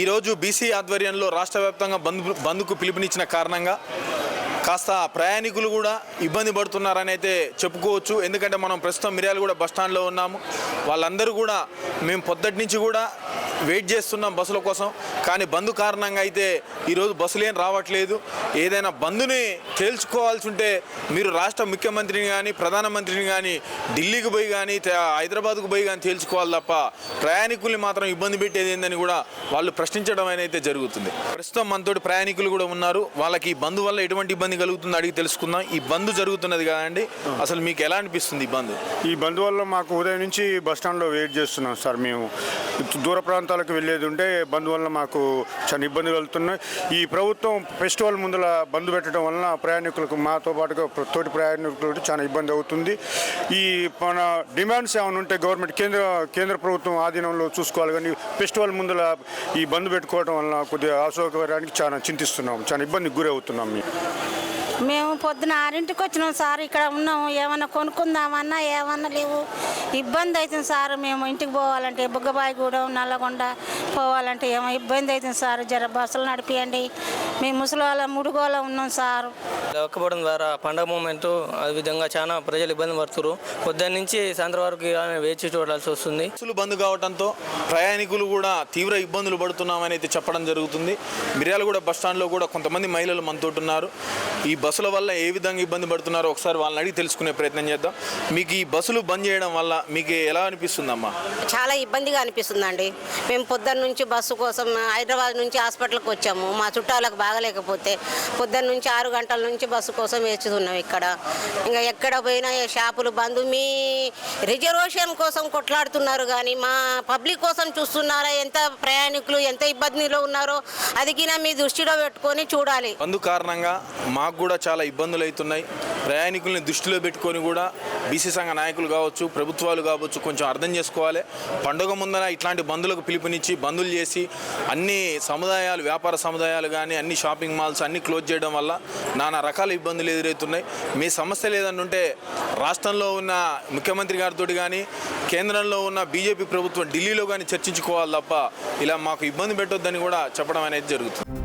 ఈరోజు బీసీ ఆధ్వర్యంలో రాష్ట్ర వ్యాప్తంగా బంద్ బంద్కు పిలుపునిచ్చిన కారణంగా కాస్త ప్రయాణికులు కూడా ఇబ్బంది పడుతున్నారని అయితే చెప్పుకోవచ్చు. ఎందుకంటే మనం ప్రస్తుతం మిర్యాల కూడా బస్ స్టాండ్లో ఉన్నాము. వాళ్ళందరూ కూడా మేము పొద్దటి నుంచి కూడా వెయిట్ చేస్తున్నాం బస్సుల కోసం. కానీ బంద్ కారణంగా అయితే ఈరోజు బస్సులు ఏం రావట్లేదు. ఏదైనా బంద్ని తేల్చుకోవాల్సి ఉంటే మీరు రాష్ట్ర ముఖ్యమంత్రిని కానీ ప్రధానమంత్రిని కానీ ఢిల్లీకి పోయి కానీ హైదరాబాద్కు పోయి కానీ తేల్చుకోవాలి తప్ప ప్రయాణికుల్ని మాత్రం ఇబ్బంది పెట్టేది ఏందని కూడా వాళ్ళు ప్రశ్నించడం అనేది అయితే జరుగుతుంది. ప్రస్తుతం మనతోటి ప్రయాణికులు కూడా ఉన్నారు. వాళ్ళకి ఈ బంద్ వల్ల ఎటువంటి ఇబ్బంది కలుగుతుందో అడిగి తెలుసుకుందాం. ఈ బంద్ జరుగుతున్నది కదండి. అసలు మీకు ఎలా అనిపిస్తుంది ఈ బంద్ ఈ బంద్ వల్ల మాకు ఉదయం నుంచి బస్ స్టాండ్లో వెయిట్ చేస్తున్నాం సార్ మేము. దూర ప్రాంతాలకు వెళ్ళేది ఉంటే బంద్ వల్ల మాకు చాలా ఇబ్బందులు కలుగుతున్నాయి. ఈ ప్రభుత్వం ఫెస్టివల్ ముందర బంద్ పెట్టడం వలన ప్రయాణికులకు మాతో పాటుగా తోటి ప్రయాణికులకు చాలా ఇబ్బంది అవుతుంది. ఈ మన డిమాండ్స్ ఏమైనా ఉంటే గవర్నమెంట్ కేంద్ర కేంద్ర ప్రభుత్వం ఆధీనంలో చూసుకోవాలి కానీ ఫెస్టివల్ ముందర ఈ బంద్ పెట్టుకోవడం వలన కొద్దిగా అసౌకర్యానికి చాలా చింతిస్తున్నాం. చాలా ఇబ్బందికి గురి అవుతున్నాం మేము పొద్దున ఆరింటికి వచ్చినాం సార్ ఇక్కడ ఉన్నాము ఏమన్నా కొనుక్కుందామన్నా ఏమన్నా లేవు. ఇబ్బంది అవుతుంది సార్ మేము ఇంటికి పోవాలంటే బుగ్గబాయిగూడెం నల్లగొండ పోవాలంటే ఏమో ఇబ్బంది అవుతుంది సార్. జర బస్సులు నడిపియండి. మేము ముసలి వాళ్ళ ముడుగోలో ఉన్నాం సార్. దొక్కపోవడం ద్వారా పండగ మూమెంట్ విధంగా చాలా ప్రజలు ఇబ్బంది పడుతున్నారు పొద్దున్న నుంచి సాయంత్రం వరకు వేచి చూడాల్సి వస్తుంది. బస్సులు బంద్ కావడంతో ప్రయాణికులు కూడా తీవ్ర ఇబ్బందులు పడుతున్నామని అయితే చెప్పడం జరుగుతుంది. మిర్యాలగూడ బస్ స్టాండ్లో కూడా కొంతమంది మహిళలు మనతో ఉన్నారు. ఈ బస్సుల వల్ల ఏ విధంగా ఇబ్బంది పడుతున్నారో ఒకసారి వాళ్ళని అడిగి తెలుసుకునే ప్రయత్నం చేద్దాం. మీకు ఈ బస్సులు బంద్ చేయడం వల్ల మీకు ఎలా అనిపిస్తుందమ్మా? చాలా ఇబ్బందిగా అనిపిస్తుందండి. మేము పొద్దున్న నుంచి బస్సు కోసం హైదరాబాద్ నుంచి హాస్పిటల్కి వచ్చాము. మా చుట్టాలకు బాగలేకపోతే పొద్దున్న నుంచి ఆరు గంటల నుంచి బస్సు కోసం వేచుతున్నాం ఇక్కడ. ఇంకా ఎక్కడ పోయినా షాపులు బంద్. మీ రిజర్వేషన్ కోసం కొట్లాడుతున్నారు కానీ మా పబ్లిక్ కోసం చూస్తున్నారా? ఎంత ప్రయాణికులు ఎంత ఇబ్బందిలో ఉన్నారో అది మీ దృష్టిలో పెట్టుకొని చూడాలి. బంద్ కారణంగా మాకు కూడా చాలా ఇబ్బందులు అవుతున్నాయి. ప్రయాణికుల్ని దృష్టిలో పెట్టుకొని కూడా బీసీ సంఘ నాయకులు కావచ్చు ప్రభుత్వాలు కావచ్చు కొంచెం అర్థం చేసుకోవాలి. పండుగ ముందర ఇట్లాంటి బంధులకు పిలుపునిచ్చి బంధులు చేసి అన్ని సముదాయాలు వ్యాపార సముదాయాలు కానీ అన్ని షాపింగ్ మాల్స్ అన్ని క్లోజ్ చేయడం వల్ల నానా రకాల ఇబ్బందులు ఎదురవుతున్నాయి. మీ సమస్య లేదంటుంటే రాష్ట్రంలో ఉన్న ముఖ్యమంత్రి గారితో కానీ కేంద్రంలో ఉన్న బీజేపీ ప్రభుత్వం ఢిల్లీలో కానీ చర్చించుకోవాలి తప్ప ఇలా మాకు ఇబ్బంది పెట్టొద్దని కూడా చెప్పడం అనేది జరుగుతుంది.